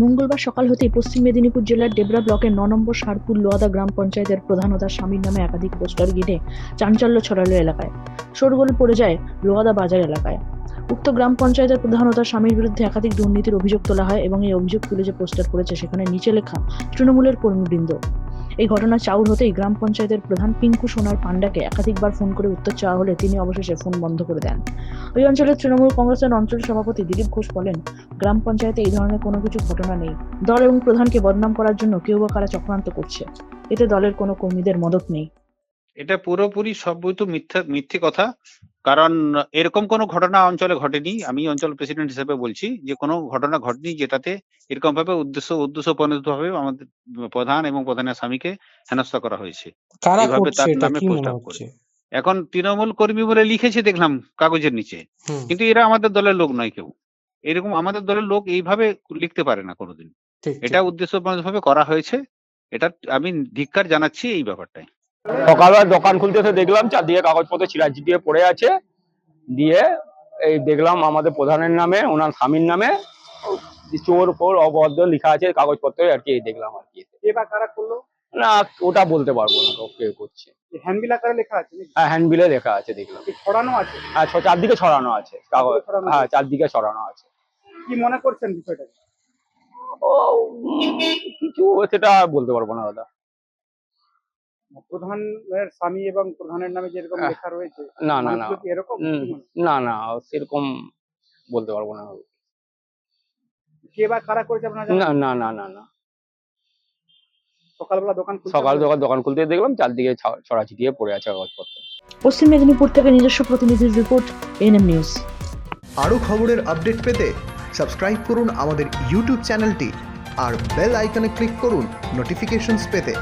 মঙ্গলবার সকাল হতেই পশ্চিম মেদিনীপুর জেলার ডেবরা ব্লকের ন নম্বর সারপুর লোয়াদা গ্রাম পঞ্চায়েতের প্রধান স্বামীর নামে একাধিক পোস্টার ঘিরে চাঞ্চল্য ছড়ালো এলাকায়। শোরগোল পড়ে যায় লোয়াদা বাজার এলাকায়। উক্ত গ্রাম পঞ্চায়েতের প্রধান ও তার স্বামীর বিরুদ্ধে একাধিক দুর্নীতির অভিযোগ তোলা হয় এবং এই অভিযোগ তুলে যে পোস্টার করেছে সেখানে নিচে লেখা তৃণমূলের কর্মীবৃন্দ। এই ঘটনা চাউর হতেই গ্রাম পঞ্চায়েতের প্রধান পিঙ্কু সোনার পান্ডাকে একাধিকবার ফোন করে উত্তর চাওয়া হলে তিনি অবশেষে ফোন বন্ধ করে দেন। ওই অঞ্চলের তৃণমূল কংগ্রেসের অঞ্চল সভাপতি দিলীপ ঘোষ বলেন, গ্রাম পঞ্চায়েতে এই ধরনের কোনো কিছু ঘটনা নেই। দল এবং প্রধানকে বদনাম করার জন্য কেউ বা কারা চক্রান্ত করছে। এতে দলের কোনো কর্মীদের মদত নেই। এটা পুরোপুরি সবই তো মিথ্যা, মিথ্যে কথা। কারণ এরকম কোনো ঘটনা অঞ্চলে ঘটেনি। আমি অঞ্চল প্রেসিডেন্ট হিসেবে বলছি যে কোনো ঘটনা ঘটেনি যেটাতে এরকম ভাবে উদ্দেশ্য উদ্দেশ্য প্রণোদিত ভাবে আমাদের প্রধান এবং প্রধানের স্বামীকে হেনস্থা করা হয়েছে। এইভাবে তার নামে এখন তৃণমূল কর্মী বলে লিখেছে দেখলাম কাগজের নিচে। কিন্তু এরা আমাদের দলের লোক নয় কেউ। এরকম আমাদের দলের লোক এইভাবে লিখতে পারে না কোনোদিন। এটা। উদ্দেশ্য ভাবে করা হয়েছে। এটা আমি ধিক্কার জানাচ্ছি এই ব্যাপারটায়। সকালবেলা দোকান খুলতে এসে দেখলাম চারদিকে কাগজপত্র ছিড়া ছিটিয়ে পড়ে আছে। দিয়ে এই দেখলাম আমাদের প্রধানের নামে ওনার স্বামীর নামে চোর ফোর অবদ্ধ লেখা আছে কাগজপত্রে আর কি দেখলাম আর কি। না ওটা বলতে পারব না কে করছে। হ্যান্ডবিল আকারে লেখা আছে হ্যাঁ হ্যান্ডবিলে লেখা আছে দেখলাম। ছড়ানো আছে? হ্যাঁ চারদিকে ছড়ানো আছে কাগজ হ্যাঁ চারদিকে ছড়ানো আছে। কি মনে করছেন বিষয়টা ও কিছু সেটা বলতে পারব না দাদা। প্রধানের স্বামী এবং প্রধানের নামে যেরকম লেখা রয়েছে না না না। এরকম না না সেরকম বলতে পারব না। কে বা কারা করেছে আপনার না না না না না। সকালবেলা দোকান সকাল দোকান খুলতে দেখলাম চারদিকে ছ- ছড়া ছিটিয়ে পড়ে আছে কাগজপত্র। পশ্চিম মেদিনীপুর থেকে নিজস্ব প্রতিনিধির রিপোর্ট এনএম নিউজ আরও খবরের আপডেট পেতে সাবস্ক্রাইব করুন আমাদের ইউটিউব চ্যানেলটি আর বেল আইকনে ক্লিক করুন নোটিফিকেশনস পেতে।